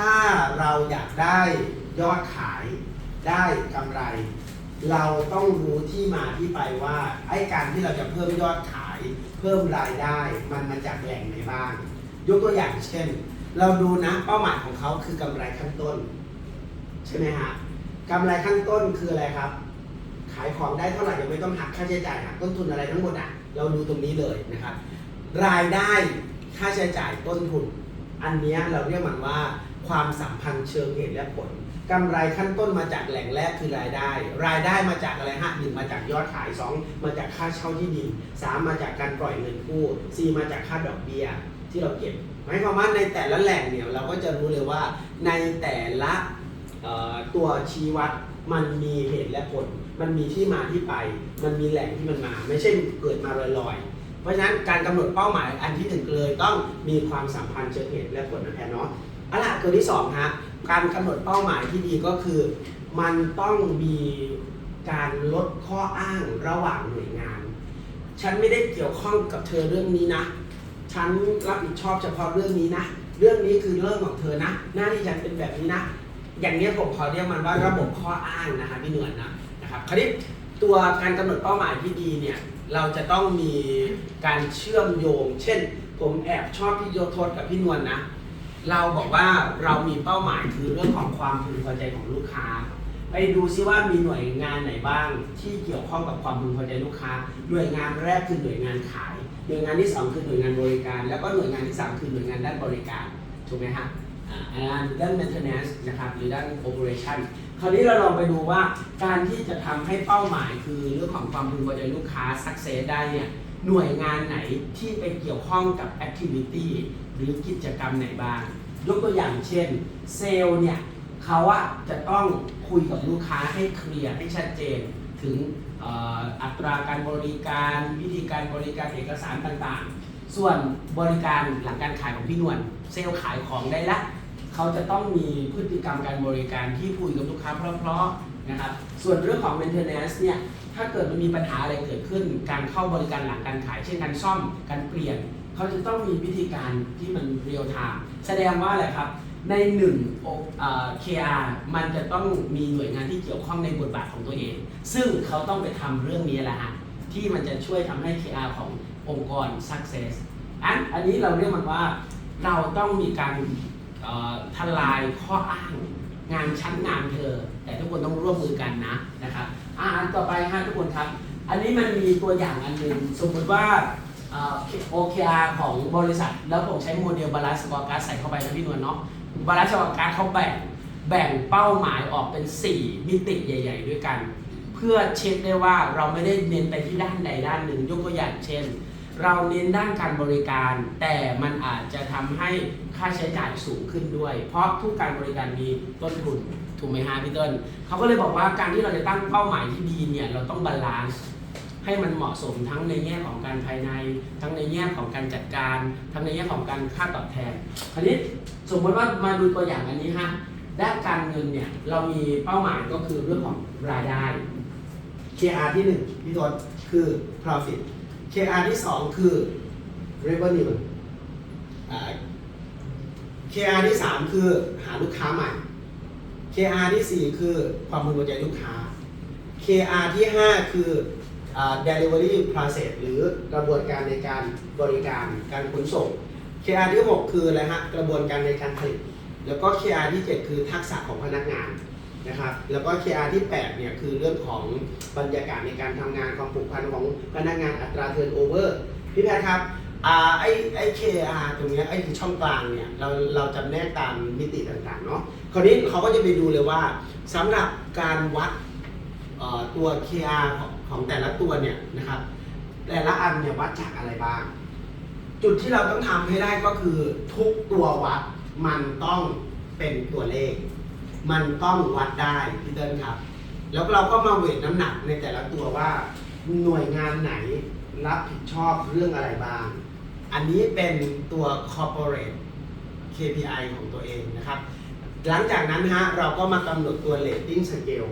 ถ้าเราอยากได้ยอดขายได้กำไร เราต้องรู้ที่มาที่ไปว่าไอ้การที่เราจะเพิ่มยอดขาย เพิ่มรายได้มันมาจากแหล่งไหนบ้าง ยกตัวอย่างเช่น เราดูนะเป้าหมายของเขาคือกำไรขั้นต้น ใช่ไหมฮะกำไรขั้นต้นคืออะไรครับ ขายของได้เท่าไหร่ยังไม่ต้องหักค่าใช้จ่ายหักต้นทุนอะไรทั้งหมดอะเราดูตรงนี้เลยนะครับ รายได้ค่าใช้จ่ายต้นทุน อันนี้เราเรียกมันว่า ความสัมพันธ์เชิงเหตุและผลกำไรขั้นต้นมาจากแหล่งแรกคือรายได้ รายได้มาจากอะไรฮะหนึ่งมาจากยอดขายสองมาจากค่าเช่าที่ดินสามมาจากการปล่อยเงินกู้สี่มาจากค่าดอกเบี้ยที่เราเก็บหมายความว่าในแต่ละแหล่งเนี่ยเราก็จะรู้เลยว่าในแต่ละตัวชี้วัดมันมีเหตุและผล มันมีที่มาที่ไป มันมีแหล่งที่มันมา ไม่ใช่เกิดมาลอยๆ เพราะฉะนั้นการกำหนดเป้าหมายอันที่หนึ่งเลยต้องมีความสัมพันธ์เชิงเหตุและผลนะแพนเนาะ เอาล่ะตัวที่สองฮะการกำหนดเป้าหมายที่ดีก็คือ มันต้องมีการลดข้ออ้างระหว่างหน่วยงาน ฉันไม่ได้เกี่ยวข้องกับเธอเรื่องนี้นะ ฉันรับผิดชอบเฉพาะเรื่องนี้นะ เรื่องนี้คือเรื่องของเธอนะ หน้าที่ฉันเป็นแบบนี้นะ อย่างนี้ผมขอเรียกมันว่าระบบข้ออ้างนะคะพี่หนวลนะนะครับคราวนี้ตัวการกำหนดเป้าหมายที่ดีเนี่ยเราจะต้องมีการเชื่อมโยง เช่น ผมแอบชอบพี่โยทศกับพี่นวลนะ เราบอกว่าเรามีเป้าหมายคือเรื่องของความพึงพอใจของลูกค้า ไปดูซิว่ามีหน่วยงานไหนบ้าง ที่เกี่ยวข้องกับความพึงพอใจลูกค้า หน่วยงานแรกคือหน่วยงานขาย หน่วยงานที่สองคือหน่วยงานบริการ แล้วก็หน่วยงานที่สามคือหน่วยงานด้านบริการถูกไหมฮะอ่านนั้นด้าน maintenance นะครับหรือด้าน operation คราวนี้เราลองไปดูว่าการที่จะทำให้เป้าหมายคือเรื่องของความพึงพอใจลูกค้า success ได้เนี่ย หน่วยงานไหนที่ไปเกี่ยวข้องกับ activity หรือกิจกรรมไหนบ้าง ยกตัวอย่างเช่น เซลล์เนี่ยเขาอะจะต้องคุยกับลูกค้าให้เคลียร์ให้ชัดเจน ถึงอ่ออัตราการบริการวิธีการบริการเอกสารต่างๆ ส่วนบริการหลังการขายของพี่นวลเซลล์ขายของได้ละ เขาจะต้องมีพฤติกรรมการบริการที่คุยกับลูกค้าเพราะๆนะครับ ส่วนเรื่องของ maintenance เนี่ย ถ้าเกิดมันมีปัญหาอะไรเกิดขึ้น การเข้าบริการหลังการขาย เช่นการซ่อม การเปลี่ยน เขาจะต้องมีวิธีการที่มันเรียลไทม์ แสดงว่าอะไรครับ ในหนึ่งโอเอ่อ KR มันจะต้องมีหน่วยงานที่เกี่ยวข้องในบทบาทของตัวเอง ซึ่งเขาต้องไปทำเรื่องนี้แหละฮะ ที่มันจะช่วยทำให้ KR ขององค์กร success อันอันนี้เราเรียกมันว่าเราต้องมีการ ทลายข้ออ้าง งานชั้นงานเธอ แต่ทุกคนต้องร่วมมือกันนะนะครับอ่าอันต่อไปฮะทุกคนครับ อันนี้มันมีตัวอย่างอันหนึ่งสมมติว่าเอ่อ OKR ของบริษัท แล้วผมใช้โมเดลบาลานซ์สกอร์การ์ดใส่เข้าไปนะพี่นวลเนาะบาลานซ์สกอร์การ์ดเขาแบ่งแบ่งเป้าหมายออกเป็น 4 มิติใหญ่ ๆ ด้วยกัน เพื่อเช็คได้ว่าเราไม่ได้เน้นไปที่ด้านใดด้านหนึ่งยกตัวอย่างเช่น เราเน้นด้านการบริการ แต่มันอาจจะทำให้ค่าใช้จ่ายสูงขึ้นด้วย เพราะทุกการบริการมีต้นทุนถูกไหมฮะพี่เติ้ลเขาก็เลยบอกว่าการที่เราจะตั้งเป้าหมายที่ดีเนี่ยเราต้องบาลานซ์ให้มันเหมาะสมทั้งในแง่ของการภายใน ทั้งในแง่ของการจัดการ ทั้งในแง่ของการค่าตอบแทนคราวนี้สมมติว่ามาดูตัวอย่างอันนี้ฮะด้านการเงินเนี่ยเรามีเป้าหมายก็คือเรื่องของรายได้ KR ที่หนึ่งพี่ทศคือ profit KR ที่สองคือ revenue อ่า KR ที่สามคือหาลูกค้าใหม่ KR ที่สี่คือความพึงพอใจลูกค้า KR ที่ห้าคืออ delivery process หรือกระบวนการในการบริการการขนส่ง KR ที่หกคืออะไรฮะกระบวนการในการผลิต แล้วก็ KR ที่เจ็ดคือทักษะของพนักงาน นะครับแล้วก็ KR ที่แปดเนี่ยคือเรื่องของบรรยากาศในการทำงานความผูกพันของพนักงานอัตรา turnover พี่แพทย์ครับอ่าไอไอ KR ตรงเนี้ยไอช่องกลางเนี่ยเราเราจำแนกตามมิติต่างๆเนาะคราวนี้เขาก็จะไปดูเลยว่าสำหรับการวัดเอ่อตัว KR ของของแต่ละตัวเนี่ยนะครับแต่ละอันเนี่ยวัดจากอะไรบ้าง จุดที่เราต้องทำให้ได้ก็คือทุกตัววัดมันต้องเป็นตัวเลข มันต้องวัดได้พี่เติ้ลครับ แล้วเราก็มาเวทน้ำหนักในแต่ละตัวว่าหน่วยงานไหนรับผิดชอบเรื่องอะไรบ้าง อันนี้เป็นตัว corporate KPI ของตัวเองนะครับ หลังจากนั้นฮะเราก็มากำหนดตัว rating scale